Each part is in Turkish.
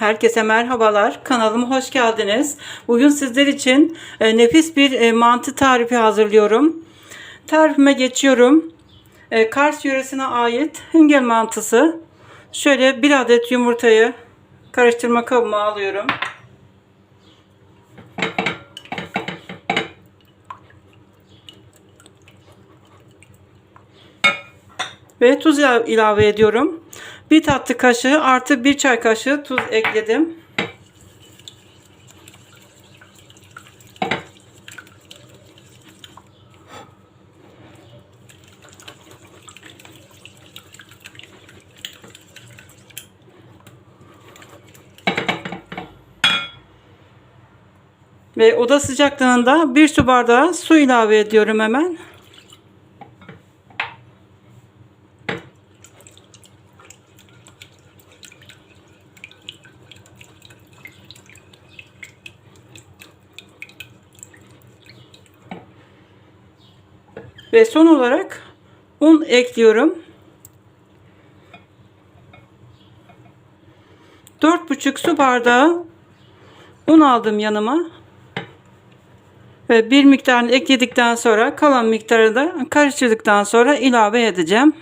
Herkese merhabalar. Kanalıma hoş geldiniz. Bugün sizler için e, nefis bir e, mantı tarifi hazırlıyorum. Tarifime geçiyorum. E, Kars yöresine ait hüngel mantısı. Şöyle bir adet yumurtayı karıştırma kabıma alıyorum. Ve tuz ila- ilave ediyorum. Bir tatlı kaşığı artı bir çay kaşığı tuz ekledim. Ve oda sıcaklığında bir su bardağı su ilave ediyorum hemen. Ve son olarak un ekliyorum. 4,5 su bardağı un aldım yanıma. Ve bir miktarını ekledikten sonra kalan miktarı da karıştırdıktan sonra ilave edeceğim.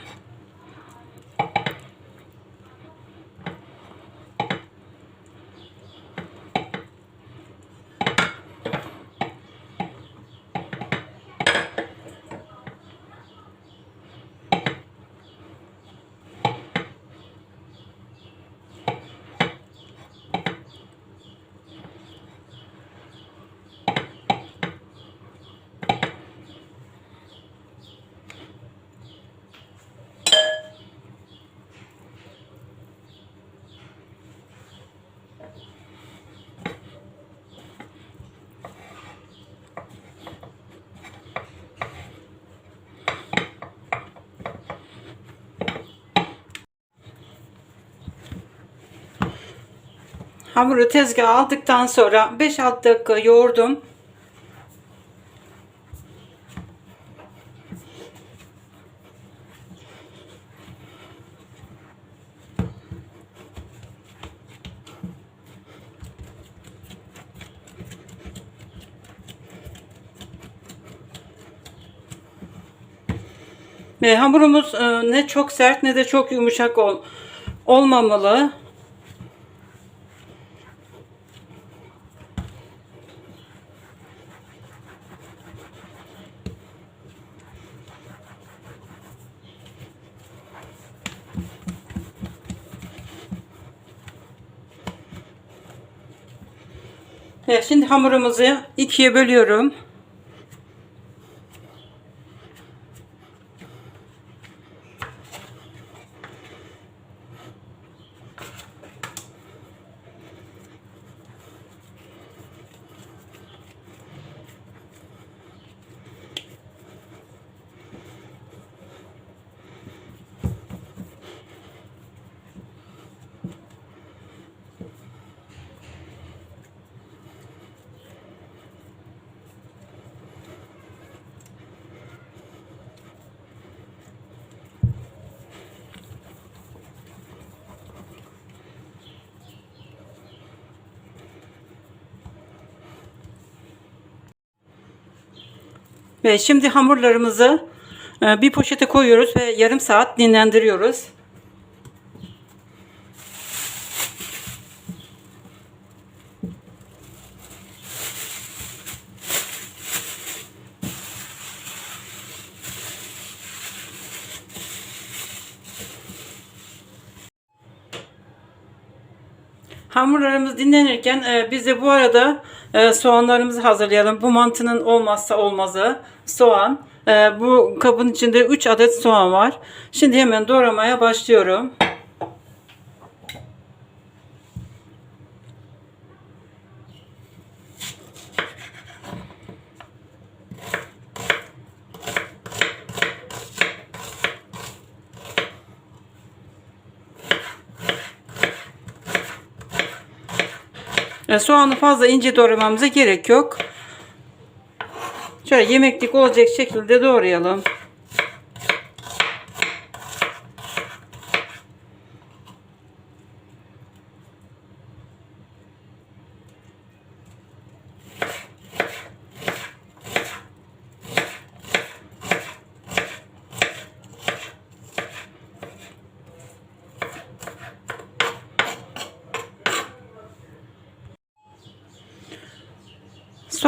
Hamuru tezgaha aldıktan sonra 5-6 dakika yoğurdum. Ve hamurumuz e, ne çok sert ne de çok yumuşak ol, olmamalı. Evet, şimdi hamurumuzu ikiye bölüyorum. Ve şimdi hamurlarımızı e, bir poşete koyuyoruz ve yarım saat dinlendiriyoruz. Hamurlarımız dinlenirken e, biz de bu arada e, soğanlarımızı hazırlayalım. Bu mantının olmazsa olmazı soğan. E, bu kabın içinde 3 adet soğan var. Şimdi hemen doğramaya başlıyorum. Soğanı fazla ince doğramamıza gerek yok. Şöyle yemeklik olacak şekilde doğrayalım.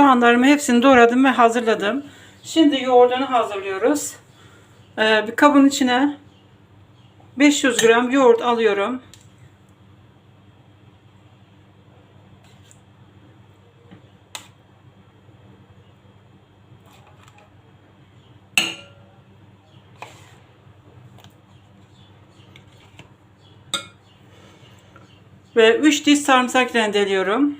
Soğanlarımı hepsini doğradım ve hazırladım. Şimdi yoğurdunu hazırlıyoruz. Ee, bir kabın içine 500 gram yoğurt alıyorum. Ve 3 diş sarımsak rendeliyorum.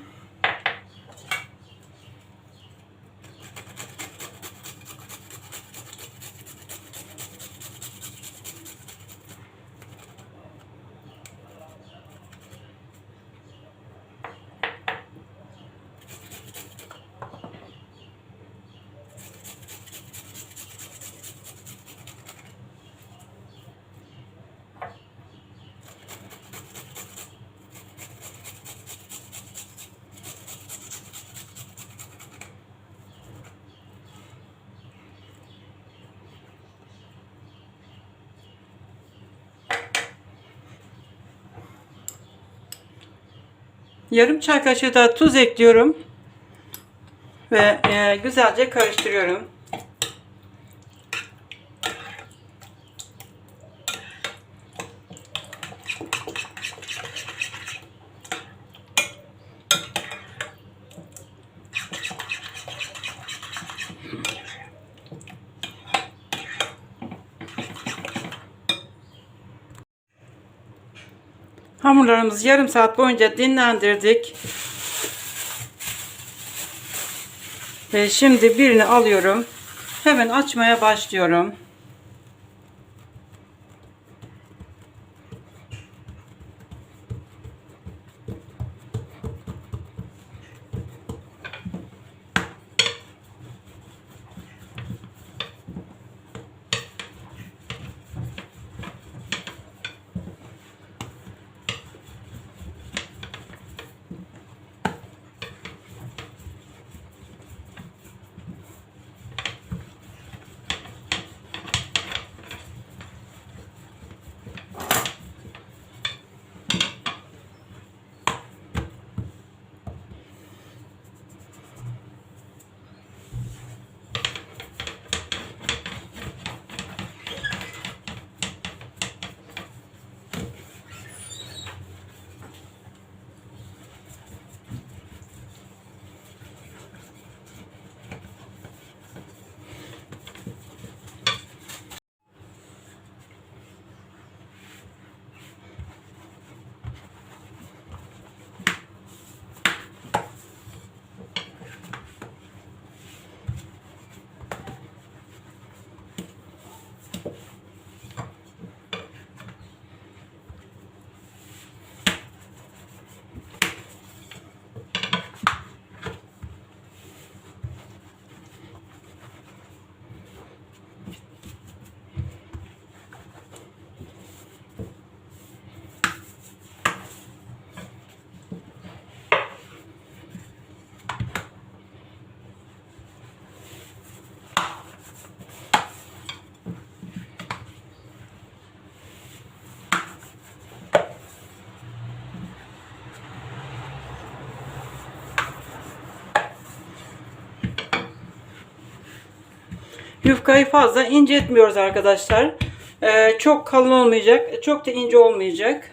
Yarım çay kaşığı da tuz ekliyorum. Ve e, güzelce karıştırıyorum. Hamurlarımızı yarım saat boyunca dinlendirdik. Ve şimdi birini alıyorum. Hemen açmaya başlıyorum. Yufkayı fazla ince etmiyoruz arkadaşlar. Ee, çok kalın olmayacak. Çok da ince olmayacak.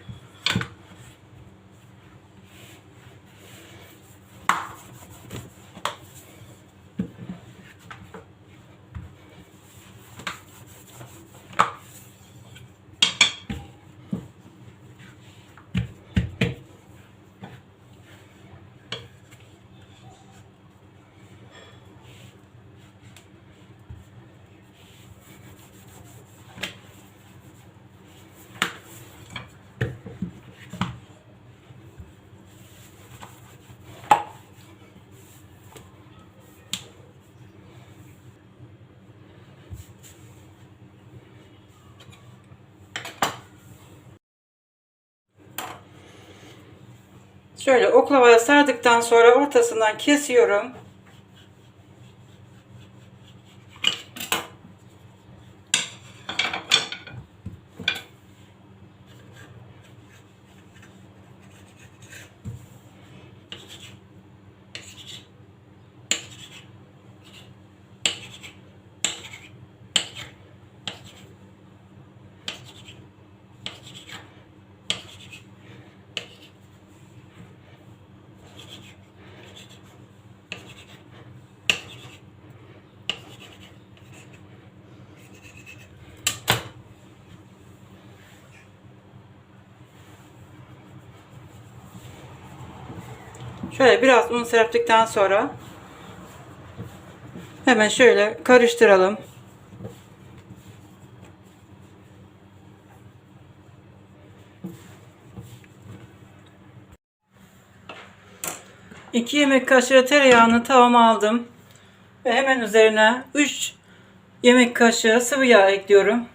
Şöyle oklavaya sardıktan sonra ortasından kesiyorum. Şöyle biraz un serptikten sonra hemen şöyle karıştıralım. İki yemek kaşığı tereyağını tavama aldım. Ve hemen üzerine 3 yemek kaşığı sıvı yağ ekliyorum.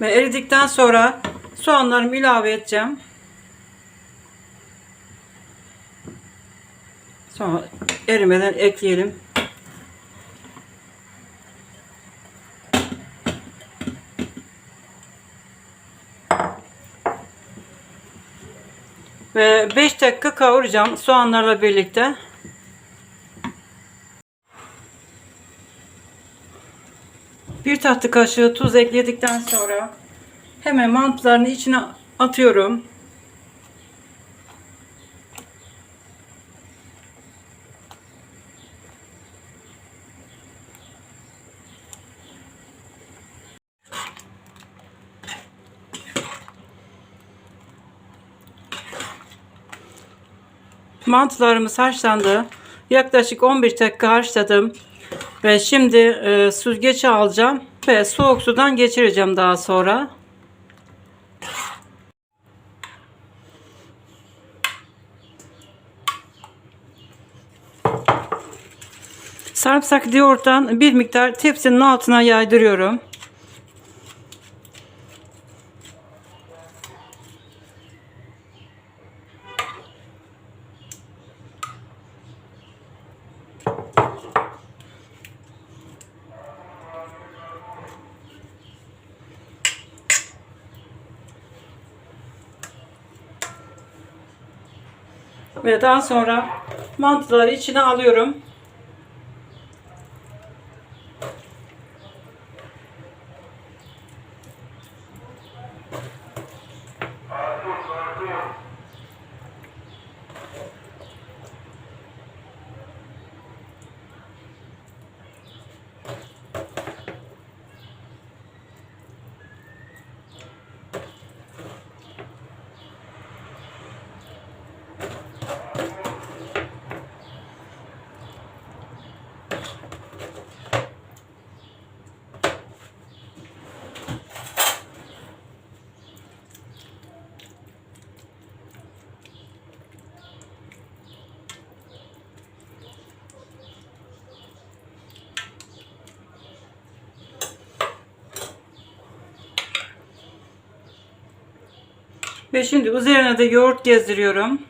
Ve eridikten sonra soğanlarımı ilave edeceğim. Sonra erimeden ekleyelim. Ve 5 dakika kavuracağım soğanlarla birlikte. Bir tatlı kaşığı tuz ekledikten sonra hemen mantılarını içine atıyorum. Mantılarımız haşlandı. Yaklaşık 15 dakika haşladım. Ve şimdi e, süzgece alacağım ve soğuk sudan geçireceğim daha sonra. Sarımsak yoğurttan bir miktar tepsinin altına yaydırıyorum. Ve daha sonra mantıları içine alıyorum. Ve şimdi üzerine de yoğurt gezdiriyorum.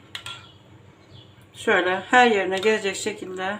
Şöyle her yerine gelecek şekilde.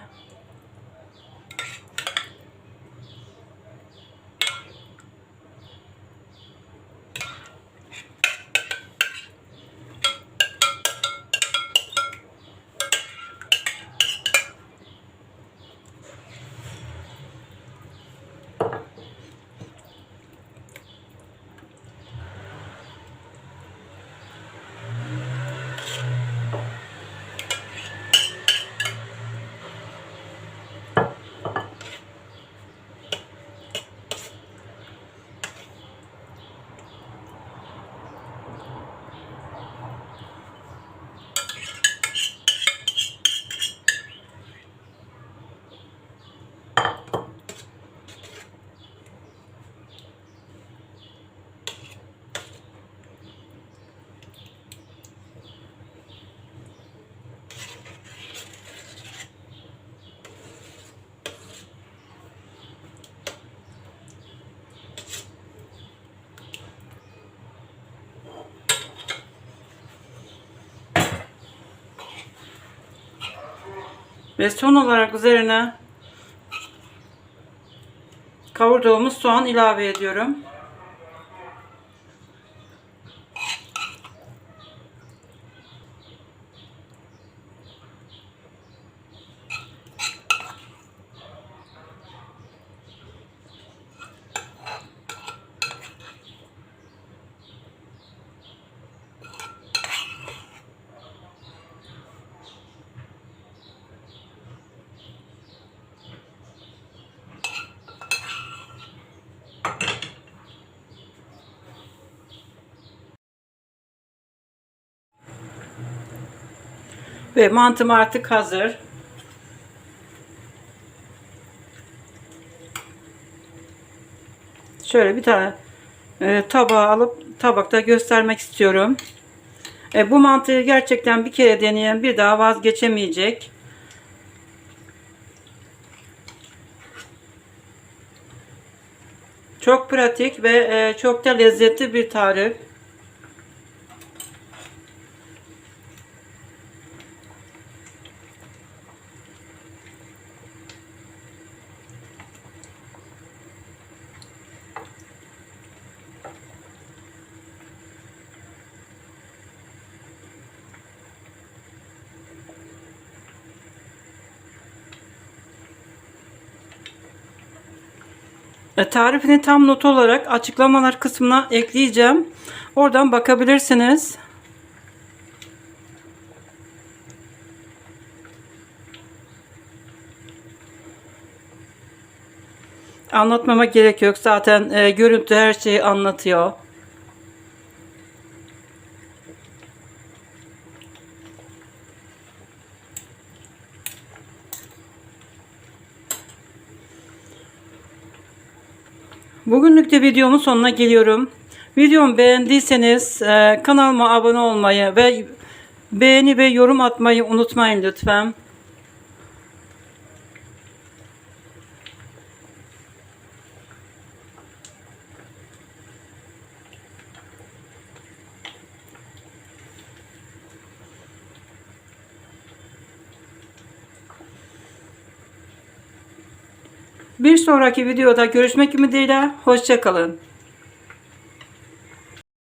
Ve son olarak üzerine kavurduğumuz soğan ilave ediyorum. Ve mantım artık hazır. Şöyle bir tane e, tabağa alıp tabakta göstermek istiyorum. E, bu mantıyı gerçekten bir kere deneyen bir daha vazgeçemeyecek. Çok pratik ve e, çok da lezzetli bir tarif. Tarifini tam not olarak açıklamalar kısmına ekleyeceğim. Oradan bakabilirsiniz. Anlatmama gerek yok. Zaten e, görüntü her şeyi anlatıyor. Bugünlük de videomun sonuna geliyorum. Videomu beğendiyseniz e, kanalıma abone olmayı ve beğeni ve yorum atmayı unutmayın lütfen. Bir sonraki videoda görüşmek ümidiyle hoşçakalın.